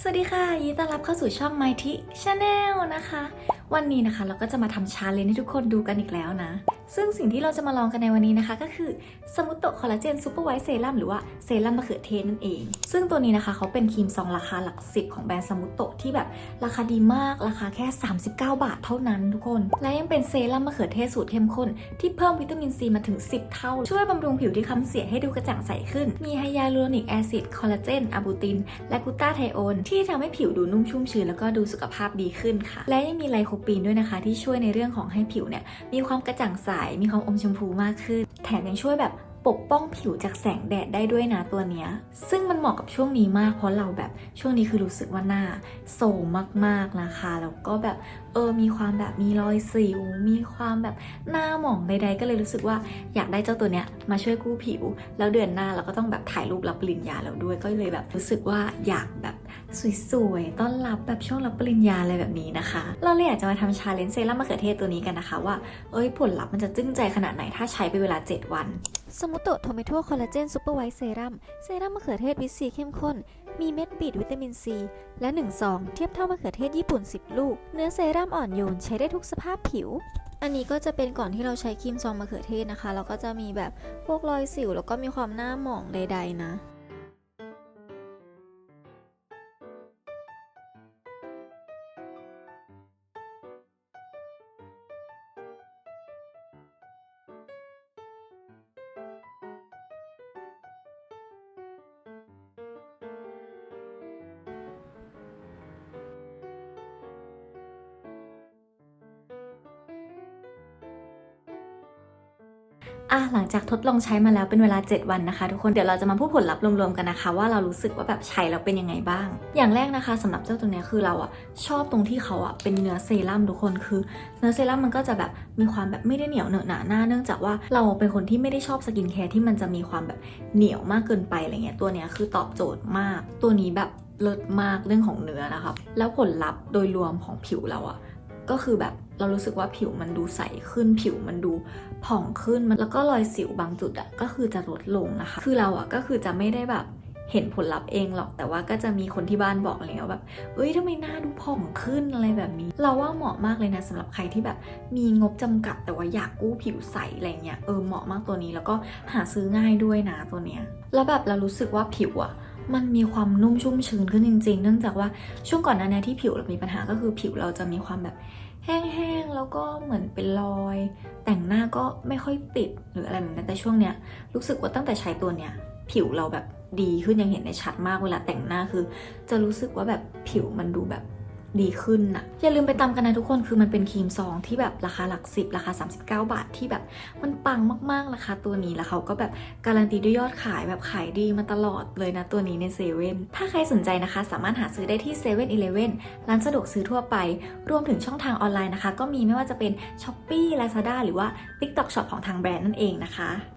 สวัสดีค่ะยินดีต้อนรับเข้าสู่ช่อง My T Channel นะคะ วันนี้นะคะเราก็จะมาทำชาเลนจ์ให้ทุกคนดูกันอีกแล้วนะ ซึ่งสิ่งที่เราจะมาลองกันในวันนี้นะคะ ก็คือสมุตโตคอลลาเจนซูเปอร์ไวท์เซรั่มหรือว่าเซรั่มมะเขือเทศนั่นเอง ซึ่งตัวนี้นะคะเขาเป็นครีมซองราคาหลักสิบของแบรนด์สมุตโตที่แบบราคาดีมากราคาแค่ 39 บาทเท่านั้นทุกคน และยังเป็นเซรั่มมะเขือเทศสูตรเข้มข้นที่เพิ่มวิตามินซีมาถึง 10 เท่า ช่วยบำรุงผิวที่ค้ำเสียให้ดูกระจ่างใสขึ้น มีไฮยาลูโรนิกแอซิดคอลลาเจนอะบูตินและกูตาไทโอนที่ทำให้ผิวดูนุ่มชุ่มชื้นแล้วก็ดูสุขภาพดีขึ้นค่ะ และยังมีไลโคปีนด้วยนะคะ ที่ช่วยในเรื่องของให้ผิวเนี่ยมีความกระจ่างใสมีความอมชมพูมากขึ้น แถมยังช่วยแบบ ปกป้องผิวจากแสงแดดได้ด้วยนะตัวเนี้ย ซึ่งมันเหมาะกับช่วงนี้มากเพราะเราแบบช่วงนี้คือรู้สึกว่าหน้าโซมมากๆนะคะ แล้วก็แบบเออมีความแบบมีรอยสิว มีความแบบหน้าหมองใดๆ ก็เลยรู้สึกว่าอยากได้เจ้าตัวเนี้ยมาช่วยกู้ผิว แล้วเดือนหน้าเราก็ต้องแบบถ่ายรูปรับปริญญาแล้วด้วยก็เลยแบบรู้สึกว่าอยากแบบสวยๆต้อนรับแบบช่วงรับปริญญาอะไรแบบนี้นะคะ เราเลยอยากจะมาทำชาเลนจ์เซรั่มมะเขือเทศตัวนี้กันนะคะว่าเอ้ยผลลัพธ์มันจะจึ้งใจขนาดไหนถ้าใช้ไปเวลา 7 วัน สมุโตโทเมโตคอลลาเจนซูเปอร์ไวท์เซรั่มเซรั่มมะเขือเทศวิตซีเข้มข้น มีเม็ดบีดวิตามินซี และ1ซองเทียบเท่ามะเขือเทศญี่ปุ่น 10 ลูก เนื้อเซรั่มอ่อนโยนใช้ได้ทุกสภาพผิว อันนี้ก็จะเป็นก่อนที่เราใช้ครีมซองมะเขือเทศนะคะ แล้วก็จะมีแบบพวกรอยสิว แล้วก็มีความหน้าหมองใด ๆ นะ อะหลังจากทดลองใช้มาแล้วเป็นเวลา 7 วันนะคะ ทุกคนเดี๋ยวเราจะมาพูดผลลัพธ์รวมๆกันนะคะ ว่าเรารู้สึกว่าแบบใช้แล้วเป็นยังไงบ้าง อย่างแรกนะคะสำหรับเจ้าตัวนี้คือเราอะชอบตรงที่เขาอะเป็นเนื้อเซรั่มทุกคนคือ เนื้อเซรั่มมันก็จะแบบมีความแบบไม่ได้เหนียวเหนอะหนาหน้าเนื่องจากว่าเราเป็นคนที่ไม่ได้ชอบสกินแคร์ที่มันจะมีความแบบเหนียวมากเกินไปอะไรเงี้ยตัวเนี้ยคือตอบโจทย์มาก ตัวนี้แบบเลิศมากเรื่องของเนื้อนะคะแล้วผลลัพธ์โดยรวมของผิวเราอะก็คือแบบ เรารู้สึกว่าผิวมันดูใสขึ้นผิวมันดูผ่องขึ้นมันแล้วก็รอยสิวบางจุดอะก็คือจะลดลงนะคะ คือเราอะก็คือจะไม่ได้แบบเห็นผลลัพธ์เองหรอกแต่ว่าก็จะมีคนที่บ้านบอกอะไรเงี้ยว่าแบบเอ้ยทำไมหน้าดูผ่องขึ้นอะไรแบบนี้ เราว่าเหมาะมากเลยนะสำหรับใครที่แบบมีงบจำกัดแต่ว่าอยากกู้ผิวใสอะไรเงี้ยเออเหมาะมากตัวนี้แล้วก็หาซื้อง่ายด้วยนะตัวเนี้ยแล้วแบบเรารู้สึกว่าผิวอะ มันมีความนุ่มชุ่มชื้นขึ้นจริง ๆ เนื่องจากว่าช่วงก่อนหน้านี้ที่ผิวเรามีปัญหาก็คือผิวเราจะมีความแบบแห้งๆ แล้วก็เหมือนเป็นรอย แต่งหน้าก็ไม่ค่อยติดหรืออะไรแบบนั้นแต่ช่วงเนี้ยรู้สึกว่าตั้งแต่ใช้ตัวเนี้ยผิวเราแบบดีขึ้นยังเห็นได้ชัดมากเวลาแต่งหน้าคือ จะรู้สึกว่าแบบผิวมันดูแบบ ดีขึ้นนะอย่าลืมไปตามกันนะทุกคนคือมันเป็นครีมซองที่แบบราคาหลักสิบราคา 39 บาทที่แบบมันปังมากๆราคาตัวนี้แล้วเขาก็แบบการันตีด้วยยอดขายแบบขายดีมาตลอดเลยนะตัวนี้ในเซเว่นถ้าใครสนใจนะคะ สามารถหาซื้อได้ที่เซเว่นอีเลเว่นร้านสะดวกซื้อทั่วไป รวมถึงช่องทางออนไลน์นะคะ ก็มีไม่ว่าจะเป็น s h อ p e e Lazada หรือว่า TikTok Shop ของทางแบรนด์นั่นเองนะคะ